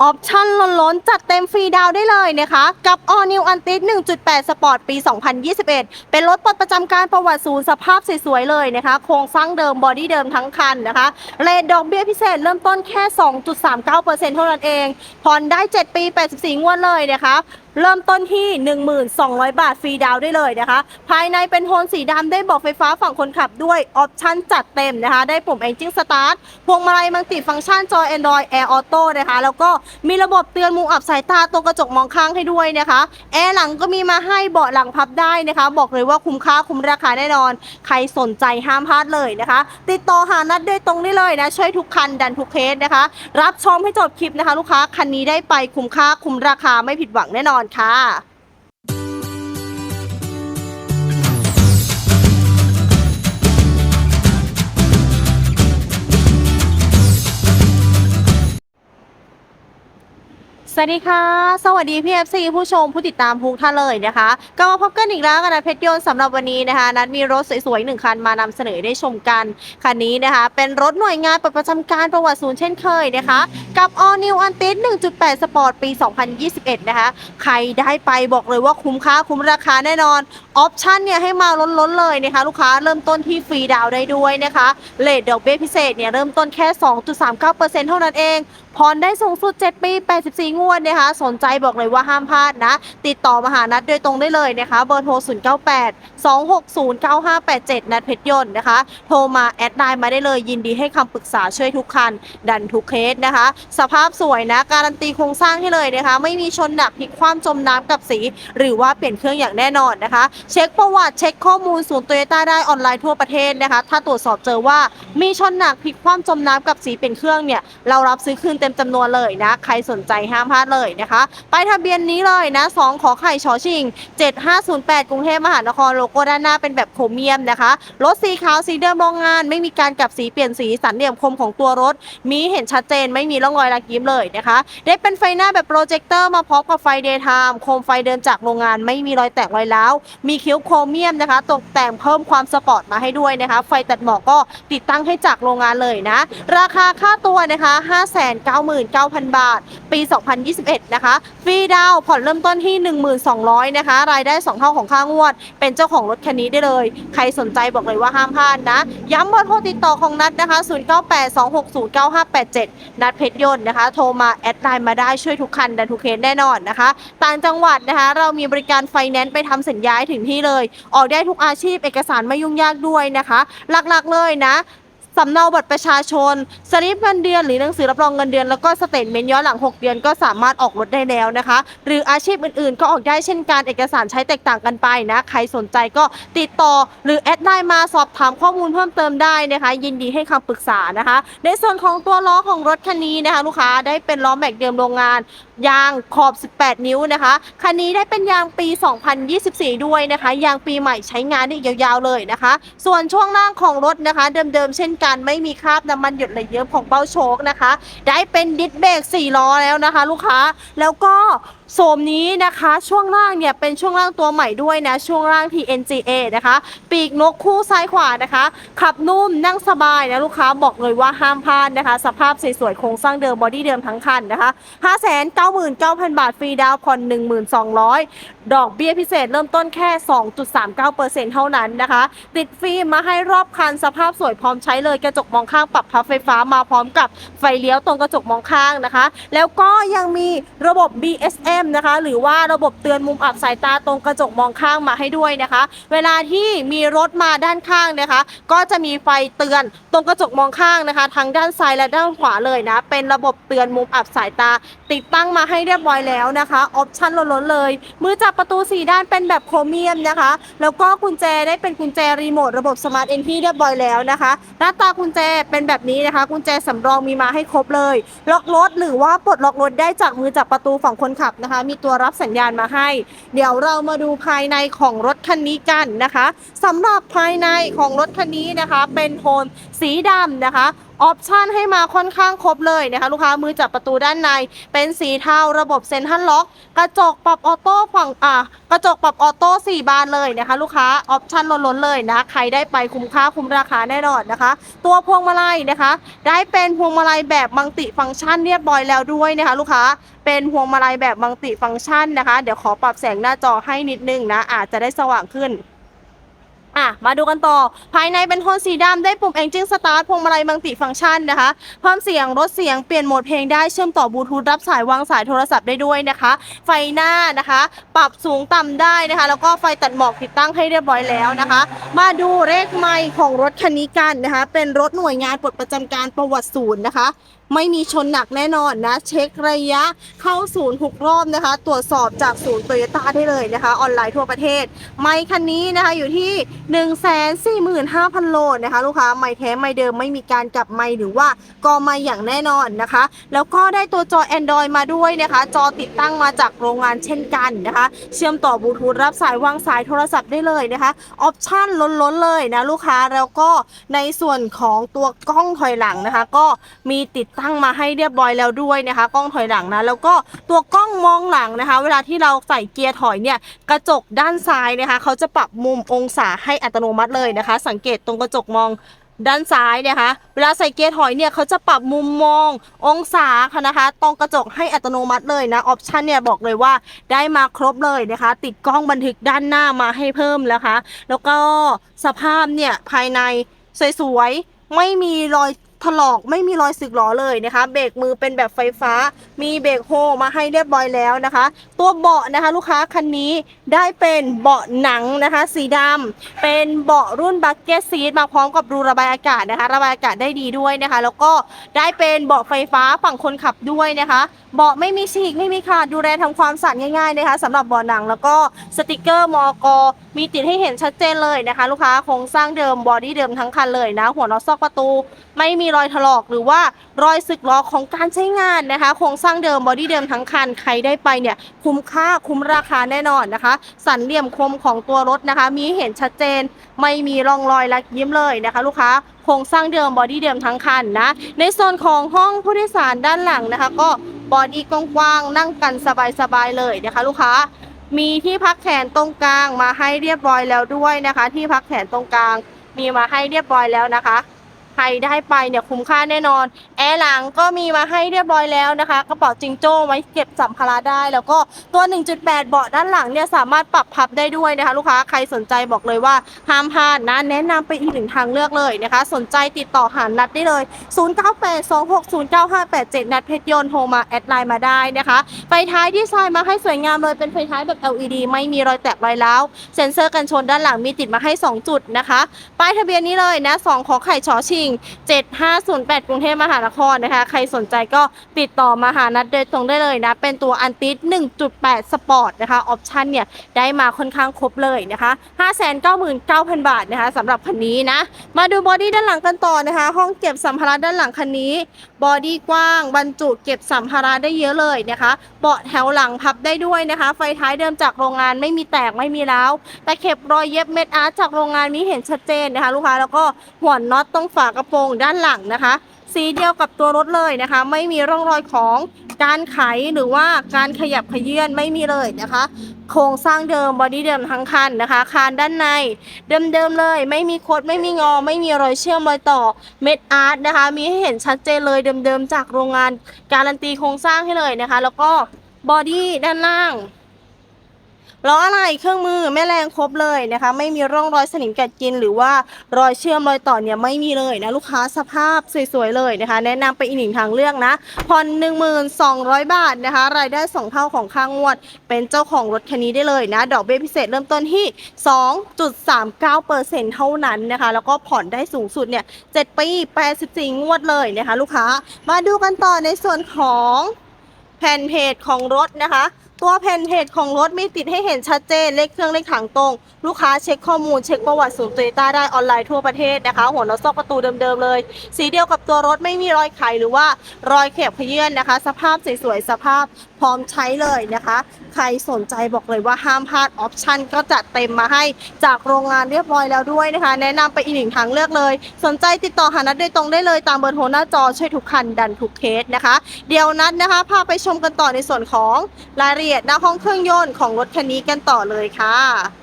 ออปชั่นล้นๆ จัดเต็มฟรีดาวได้เลยนะคะ กับ All New Antis 1.8 Sport ปี 2021 เป็นรถปลดประจำการประวัติศูนย์สภาพสวยๆ เลยนะคะ โครงสร้างเดิมบอดี้เดิมทั้งคันนะคะเรทดอกเบี้ยพิเศษเริ่มต้นแค่ 2.39%เท่านั้นเอง ผ่อนได้ 7 ปี 84 งวดเลยนะคะ เริ่มต้นที่ 1,200 บาทฟรีดาวได้เลยนะคะ ภายในเป็นโทนสีดำได้บอกไฟฟ้าฝั่งคนขับด้วย ออปชั่นจัดเต็มนะคะ ได้ปุ่ม Engine Start พวงมาลัยมัลติฟังก์ชันจอ Android Air Auto นะคะ แล้วก็มีระบบเตือนมุมอับสายตาตรงกระจกมองข้างให้ด้วยนะคะ แอร์หลังก็มีมาให้เบาะหลังพับได้นะคะ บอกเลยว่าคุ้มค่าคุ้มราคาแน่นอน ใครสนใจห้ามพลาดเลยนะคะ ติดต่อหานัดโดยตรงได้เลยนะ ช่วยทุกคันดันทุกเคสนะคะ รับชมให้จบคลิปนะคะ ลูกค้าคันนี้ได้ไปคุ้มค่าคุ้มราคาไม่ผิดหวังแน่นอนค่ะ สวัสดีค่ะ สวัสดีพี่เอฟซีผู้ชมผู้ติดตามทุกท่านเลยนะคะก็มาพบกันอีกแล้วกันนะเพชรยนต์สำหรับวันนี้นะคะ นัดมีรถสวยๆหนึ่งคันมานำเสนอได้ชมกัน คันนี้นะคะ เป็นรถหน่วยงานประจำการประวัติศูนย์เช่นเคยนะคะ กับ All New Antis 1.8 Sport ปี 2021 นะคะ ใครได้ไปบอกเลยว่าคุ้มค่าคุ้มราคาแน่นอน ออปชั่นเนี่ยให้มาล้นๆเลยนะคะ ลูกค้าเริ่มต้นที่ฟรีดาวได้ด้วยนะคะเลทดอกเบี้ยพิเศษเนี่ยเริ่มต้นแค่ 2.39%เท่านั้นเองผ่อนได้สูงสุด 7 ปี 84งวดนะคะ สนใจบอกเลยว่าห้ามพลาดนะ ติดต่อมาหานัดโดยตรงได้เลยนะคะ เบอร์โทร 098 260 9587 นัดเพชรยนต์นะคะ โทรมาแอดไลน์มาได้เลย ยินดีให้คำปรึกษาช่วยทุกคัน ดันทุกเคสนะคะ สภาพสวยนะ การันตีโครงสร้างให้เลยนะคะ ไม่มีชนหนักพลิกคว่ำจมน้ำกับสี หรือว่าเปลี่ยนเครื่องอย่างแน่นอนนะคะ เช็คประวัติเช็คข้อมูลศูนย์โตโยต้าได้ออนไลน์ทั่วประเทศนะคะ ถ้าตรวจสอบเจอว่ามีชนหนักพลิกคว่ำจมน้ำกับสีเปลี่ยนเครื่องเนี่ยเรารับซื้อคืนเต็มจำนวนเลยนะ ใครสนใจห้ามพลาดเลยนะคะไปทะเบียนนี้เลยนะ2ขอไข่ชอชิง 7508 กรุงเทพมหานครโลโก้ด้านหน้าเป็นแบบโครเมียมนะคะรถสีขาวสีเดิมโรงงาน ไม่มีการกลับสีเปลี่ยนสีสันเหลี่ยมคมของตัวรถ มีเห็นชัดเจนไม่มีร่องรอยรักยิ้มเลยนะคะ ได้เป็นไฟหน้าแบบโปรเจคเตอร์มาพร้อมกับไฟเดย์ไทม์โคมไฟเดินจากโรงงาน ไม่มีรอยแตกรอยร้าวมีคิ้วโครเมียมนะคะ ตกแต่งเพิ่มความสปอร์ตมาให้ด้วยนะคะ ไฟตัดหมอกก็ติดตั้งให้จากโรงงานเลยนะ ราคาค่าตัวนะคะ 599,000 บาท ปี 2021 นะคะ ฟรีดาวผ่อนเริ่มต้นที่ 1,200 นะคะ รายได้ 2 เท่าของค่างวด เป็นเจ้าของรถคันนี้ได้เลย ใครสนใจบอกเลยว่าห้ามพลาดนะ ย้ำเบอร์โทรติดต่อของนัดนะคะ 0982609587 นัดเพชรยนต์นะคะ โทรมาแอดไลน์มาได้ช่วยทุกคันดันทุกเคสแน่นอนนะคะ ต่างจังหวัดนะคะ เรามีบริการไฟแนนซ์ไปทำสัญญาให้ถึงที่เลย ออกได้ทุกอาชีพเอกสารไม่ยุ่งยากด้วยนะคะ หลักๆเลยนะ สำเนาบัตรประชาชน สลิปเงินเดือน หรือหนังสือรับรองเงินเดือน แล้วก็สเตทเมนต์ย้อนหลัง 6 เดือนก็สามารถออกรถได้แล้วนะคะ หรืออาชีพอื่นๆ ก็ออกได้เช่นกัน เอกสารใช้แตกต่างกันไปนะ ใครสนใจก็ติดต่อหรือแอดไลน์มาสอบถามข้อมูลเพิ่มเติมได้นะคะ ยินดีให้คำปรึกษานะคะ ในส่วนของตัวล้อของรถคันนี้นะคะ ลูกค้าได้เป็นล้อแม็กเดิมโรงงาน ยางขอบ 18 นิ้วนะคะ คันนี้ได้เป็นยางปี 2024 ด้วยนะคะ ยางปีใหม่ใช้งานได้ยาวๆเลยนะคะ ส่วนช่วงล่างของรถนะคะ เดิมๆเช่นการไม่มีคราบน้ำมันหยดเลยเยอะของเป้าโชคนะคะ ได้เป็นดิสเบรก4ล้อแล้วนะคะ ลูกค้าแล้วก็ โสมนี้นะคะช่วงล่างเนี่ยเป็นช่วงล่างตัวใหม่ด้วยนะช่วงล่าง TNGA นะคะ ปีกนกคู่ซ้ายขวานะคะ ขับนุ่มนั่งสบายนะลูกค้าบอกเลยว่าห้ามพลาดนะคะ สภาพสวยๆโครงสร้างเดิมบอดี้เดิมทั้งคันนะคะ 599,000 บาทฟรีดาวน์ผ่อน 1,200 ดอกเบี้ยพิเศษเริ่มต้นแค่ 2.39%เท่านั้นนะคะ ติดฟิล์มมาให้รอบคันสภาพสวยพร้อมใช้เลยกระจกมองข้างปรับพับไฟฟ้ามาพร้อมกับไฟเลี้ยวตรงกระจกมองข้างนะคะ แล้วก็ยังมีระบบ BSM นะคะ หรือว่าระบบเตือนมุมอับสายตาตรงกระจกมองข้างมาให้ด้วยนะคะ เวลาที่มีรถมาด้านข้างนะคะ ก็จะมีไฟเตือนตรงกระจกมองข้างนะคะทั้งด้านซ้ายและด้านขวาเลยนะ เป็นระบบเตือนมุมอับสายตา ติดตั้งมาให้เรียบร้อยแล้วนะคะออปชั่นล้นๆเลย มือจับประตู4ด้านเป็นแบบโครเมียมนะคะ แล้วก็กุญแจได้เป็นกุญแจรีโมทระบบสมาร์ทเอ็นที่เรียบร้อยแล้วนะคะหน้าตากุญแจเป็นแบบนี้นะคะ กุญแจสำรองมีมาให้ครบเลย ล็อกรถหรือว่าปลดล็อกรถได้จากมือจับประตูฝั่งคนขับนะคะมีตัวรับสัญญาณมาให้ เดี๋ยวเรามาดูภายในของรถคันนี้กันนะคะสำหรับภายในของรถคันนี้นะคะ เป็นโทนสีดำนะคะ ออปชันให้มาค่อนข้างครบเลยนะคะลูกค้ามือจับประตูด้านใน เป็นสีเทาระบบเซ็นทรัลล็อก กระจกปรับออโต้ฝั่งอ่ากระจกปรับออโต้สี่บานเลยนะคะลูกค้าออปชันล้นๆเลยนะใครได้ไปคุ้มค่าคุ้มราคาแน่นอนนะคะ ตัวพวงมาลัยนะคะ ได้เป็นพวงมาลัยแบบมัลติฟังก์ชันเรียบร้อยแล้วด้วยนะคะลูกค้าเป็นพวงมาลัยแบบมัลติฟังก์ชันนะคะ เดี๋ยวขอปรับแสงหน้าจอให้นิดนึงนะอาจจะได้สว่างขึ้น อะมาดูกันต่อ ภายในเป็นโทนสีดำได้ปุ่ม Engine Start พวงมาลัยมัลติฟังก์ชันนะคะ เพิ่มเสียงลดเสียงเปลี่ยนโหมดเพลงได้เชื่อมต่อบลูทูธรับสายวางสายโทรศัพท์ได้ด้วยนะคะ ไฟหน้านะคะ ปรับสูงต่ำได้นะคะ แล้วก็ไฟตัดหมอกติดตั้งให้เรียบร้อยแล้วนะคะ มาดูเลขไมล์ของรถคันนี้กันนะคะ เป็นรถหน่วยงานปลดประจำการประวัติศูนย์นะคะ ไม่มีชนหนักแน่นอนนะ เช็คระยะเข้าศูนย์หกรอบนะคะ ตรวจสอบจากศูนย์โตโยต้าได้เลยนะคะ ออนไลน์ทั่วประเทศ ไมค์คันนี้นะคะอยู่ที่ 1 4 5 0 0 0 โลนะคะ ลูกค้าไมค์แท้ไมค์เดิมไม่มีการกลับไมค์หรือว่ากอไมค์อย่างแน่นอนนะคะ แล้วก็ได้ตัวจอ Android มาด้วยนะคะ จอติดตั้งมาจากโรงงานเช่นกันนะคะ เชื่อมต่อบลูทูธรับสายวางสายโทรศัพท์ได้เลยนะคะออปชั่นล้นๆเลยนะลูกค้าแล้วก็ในส่วนของตัวกล้องถอยหลังนะคะ ก็มีติดตั้งั้งมาให้เรียบร้อยแล้วด้วยนะคะ กล้องถอยหลังนะแล้วก็ตัวกล้องมองหลังนะคะ เวลาที่เราใส่เกียร์ถอยเนี่ยกระจกด้านซ้ายนะคะเขาจะปรับมุมองศาให้อัตโนมัติเลยนะคะ สังเกตตรงกระจกมองด้านซ้ายเนยคะ เวลาใส่เกียร์ถอยเนี่ยเขาจะปรับมุมมององศาค่ะนะคะตรงกระจกให้อัตโนมัติเลยนะ ออปชันเนี่ยบอกเลยว่าได้มาครบเลยนะคะ ติดกล้องบันทึกด้านหน้ามาให้เพิ่มแล้วคะ แล้วก็สภาพเนี่ยภายในสวยๆ ไม่มีรอย ถลอกไม่มีรอยสึกหรอเลยนะคะ เบรกมือเป็นแบบไฟฟ้า มีเบรกโฮมาให้เรียบร้อยแล้วนะคะ ตัวเบาะนะคะ ลูกค้าคันนี้ได้เป็นเบาะหนังนะคะ สีดำเป็นเบาะรุ่นบักเก็ตซีทมาพร้อมกับรูระบายอากาศนะคะ ระบายอากาศได้ดีด้วยนะคะ แล้วก็ได้เป็นเบาะไฟฟ้าฝั่งคนขับด้วยนะคะ เบาะไม่มีฉีกไม่มีขาดดูแลทำความสะอาดง่ายๆนะคะสำหรับเบาะหนังแล้วก็สติกเกอร์มอกมีติดให้เห็นชัดเจนเลยนะคะ ลูกค้าโครงสร้างเดิมบอดี้เดิมทั้งคันเลยนะ หัวน็อตซอกประตู ไม่มีรอยถลอกหรือว่ารอยสึกหรอของการใช้งานนะคะ โครงสร้างเดิมบอดี้เดิมทั้งคันใครได้ไปเนี่ยคุ้มค่าคุ้มราคาแน่นอนนะคะ สันเหลี่ยมคมของตัวรถนะคะ มีเห็นชัดเจน ไม่มีร่องรอยลักยิ้มเลยนะคะ ลูกค้าโครงสร้างเดิมบอดี้เดิมทั้งคันนะ ในส่วนของห้องผู้โดยสารด้านหลังนะคะ ก็บอดี้กว้างๆนั่งกันสบายๆเลยนะคะ ลูกค้า มีที่พักแขนตรงกลางมาให้เรียบร้อยแล้วด้วยนะคะ ที่พักแขนตรงกลางมีมาให้เรียบร้อยแล้วนะคะ ใครได้ไปเนี่ยคุ้มค่าแน่นอน แอร์หลังก็มีมาให้เรียบร้อยแล้วนะคะ กระเป๋าจิงโจ้ไว้เก็บสัมภาระได้ แล้วก็ตัว 1.8 เบาะด้านหลังเนี่ยสามารถปรับพับได้ด้วยนะคะ ลูกค้าใครสนใจบอกเลยว่าห้ามพลาดนะ แนะนำไปอีกหนึ่งทางเลือกเลยนะคะ สนใจติดต่อหานัดได้เลย 0982609587 นัดเพชรยนต์โทรมาแอดไลน์มาได้นะคะไฟท้ายดีไซน์มาให้สวยงามเลยเป็นไฟท้ายแบบ LED ไม่มีรอยแตกรอยร้าวเซ็นเซอร์กันชนด้านหลังมีติดมาให้ 2 จุดนะคะป้ายทะเบียนนี้เลยนะ2ขอไข่ชอชิง 7508 กรุงเทพมหานครนะคะ ใครสนใจก็ติดต่อมาหานัดโดยตรงได้เลยนะ เป็นตัวอันติส1.8 สปอร์ตนะคะ ออปชันเนี่ย ได้มาค่อนข้างครบเลยนะคะ 599,000 บาทนะคะสำหรับคันนี้นะ มาดูบอดี้ด้านหลังกันต่อนะคะ ห้องเก็บสัมภาระด้านหลังคันนี้ บอดี้กว้าง บรรจุเก็บสัมภาระได้เยอะเลยนะคะ เบาะแถวหลังพับได้ด้วยนะคะ ไฟท้ายเดิมจากโรงงานไม่มีแตกไม่มีร้าวแต่เข็บรอยเย็บเม็ดอาร์ตจากโรงงานนี้เห็นชัดเจนนะคะ ลูกค้าแล้วก็หัวน็อตตรงฝากระโปรงด้านหลังนะคะ สีเดียวกับตัวรถเลยนะคะ ไม่มีร่องรอยของการไขหรือว่าการขยับขยื่นไม่มีเลยนะคะ โครงสร้างเดิมบอดี้เดิมทั้งคันนะคะ คานด้านใน เดิมๆเลย ไม่มีคดไม่มีงอ ไม่มีรอยเชื่อมรอยต่อเม็ดอาร์ตนะคะ มีให้เห็นชัดเจนเลยเดิมๆจากโรงงานการันตีโครงสร้างให้เลยนะคะ แล้วก็ บอดี้ด้านล่างล้ออะไรเครื่องมือแม่แรงครบเลยนะคะ ไม่มีร่องรอยสนิมกัดกิน หรือว่ารอยเชื่อมรอยต่อเนี่ยไม่มีเลยนะลูกค้าสภาพสวยๆเลยนะคะ แนะนำไปอีกหนึ่งทางเลือกนะผ่อน1200 บาทนะคะ รายได้ 2 เท่าของค่างวด เป็นเจ้าของรถคันนี้ได้เลยนะ ดอกเบี้ยพิเศษเริ่มต้นที่ 2.39%เท่านั้นนะคะ แล้วก็ผ่อนได้สูงสุดเนี่ย7ปี84งวดเลยนะคะ ลูกค้ามาดูกันต่อในส่วนของ แผ่นเพจของรถนะคะ ตัวแผ่นเพจของรถมีติดให้เห็นชัดเจน เลขเครื่องเลขถังตรง ลูกค้าเช็คข้อมูลเช็คประวัติศูนย์โตโยต้าได้ออนไลน์ทั่วประเทศนะคะ หัวนอซอกประตูเดิมๆเลย สีเดียวกับตัวรถไม่มีรอยไขหรือว่ารอยเข็บขยื่นนะคะ สภาพสวยๆสภาพพร้อมใช้เลยนะคะ ใครสนใจบอกเลยว่าห้ามพลาดออปชั่นก็จัดเต็มมาให้จากโรงงานเรียบร้อยแล้วด้วยนะคะ แนะนำไปอีกหนึ่งทางเลือกเลย สนใจติดต่อหานัดโดยตรงได้เลยตามเบอร์โทรหน้าจอช่วยทุกคันดันทุกเคสนะคะ เดี๋ยวนัดนะคะพาไปชมกันต่อในส่วนของรายละเอียดหน้าห้องเครื่องยนต์ของรถคันนี้กันต่อเลยค่ะ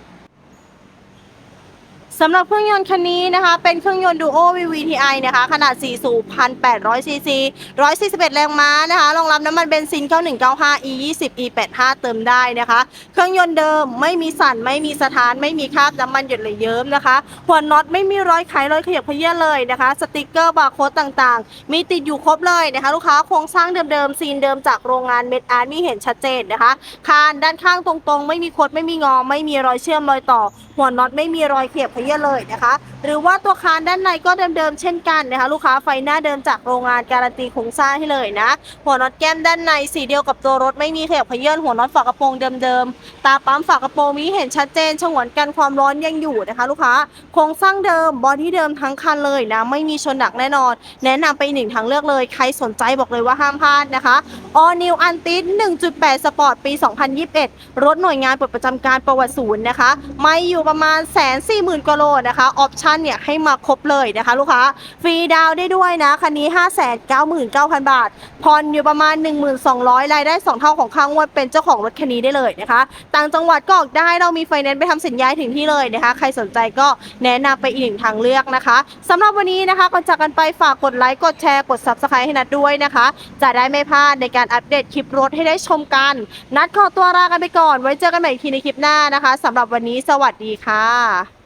สำหรับเครื่องยนต์คันนี้นะคะ เป็นเครื่องยนต์ Duo VVTi นะคะ ขนาด 4 สูบ 1,800 ซีซี 141 แรงม้านะคะ รองรับน้ำมันเบนซิน 9195 E 20 E 85 เติมได้นะคะ เครื่องยนต์เดิมไม่มีสั่น ไม่มีสถาน ไม่มีคราบน้ำมันหยดเลยเยิ้มนะคะ หัวน็อตไม่มีรอยไขรอยขยับเขยื้อนเลยนะคะ สติกเกอร์บาร์โค้ดต่างๆ มีติดอยู่ครบเลยนะคะ ลูกค้าโครงสร้างเดิมๆ ซีนเดิมจากโรงงานเมดอาร์มีเห็นชัดเจนนะคะ คานด้านข้างตรงๆ ไม่มีคด ไม่มีงอ ไม่มีรอยเชื่อมรอยต่อ หัวน็อตไม่มีรอยเขียบขยี้เลยนะคะ หรือว่าตัวคานด้านในก็เดิมๆเช่นกันนะคะ ลูกค้าไฟหน้าเดิมจากโรงงานการันตีโครงสร้างให้เลยนะหัวน็อตแก้มด้านในสีเดียวกับตัวรถไม่มีเขียบขยื่นหัวน็อตฝากระโปรงเดิมๆตาปั๊มฝากระโปรงมีเห็นชัดเจนฉงวนกันความร้อนยังอยู่นะคะ ลูกค้าโครงสร้างเดิมบอดี้เดิมทั้งคันเลยนะไม่มีชนหนักแน่นอน แนะนำไปหนึ่งทางเลือกเลย ใครสนใจบอกเลยว่าห้ามพลาดนะคะ All New a n t i s 1.8 Sport ปี 2021 รถหน่วยงานปลดประจำการประวัติศูนย์นะคะ ไม่อยู่ประมาณแสนสี่หมื่นกว่าโลนะคะออปชั่นเนี่ยให้มาครบเลยนะคะลูกค้าฟรีดาวได้ด้วยนะคันนี้599,000บาทผ่อนอยู่ประมาณ1,200รายได้2เท่าของค่างวดเป็นเจ้าของรถคันนี้ได้เลยนะคะต่างจังหวัดก็ออกได้เรามีไฟแนนซ์ไปทำสัญญาถึงที่เลยนะคะใครสนใจก็แนะนำไปอีกหนึ่งทางเลือกนะคะสำหรับวันนี้นะคะก่อนจากกันไปฝากกดไลค์กดแชร์กด Subscribe ให้นัดด้วยนะคะ จะได้ไม่พลาดในการอัปเดตคลิปรถให้ได้ชมกัน นัดขอตัวลากันไปก่อน ไว้เจอกันใหม่อีกทีในคลิปหน้านะคะสำหรับวันนี้สวัสดีค่ะ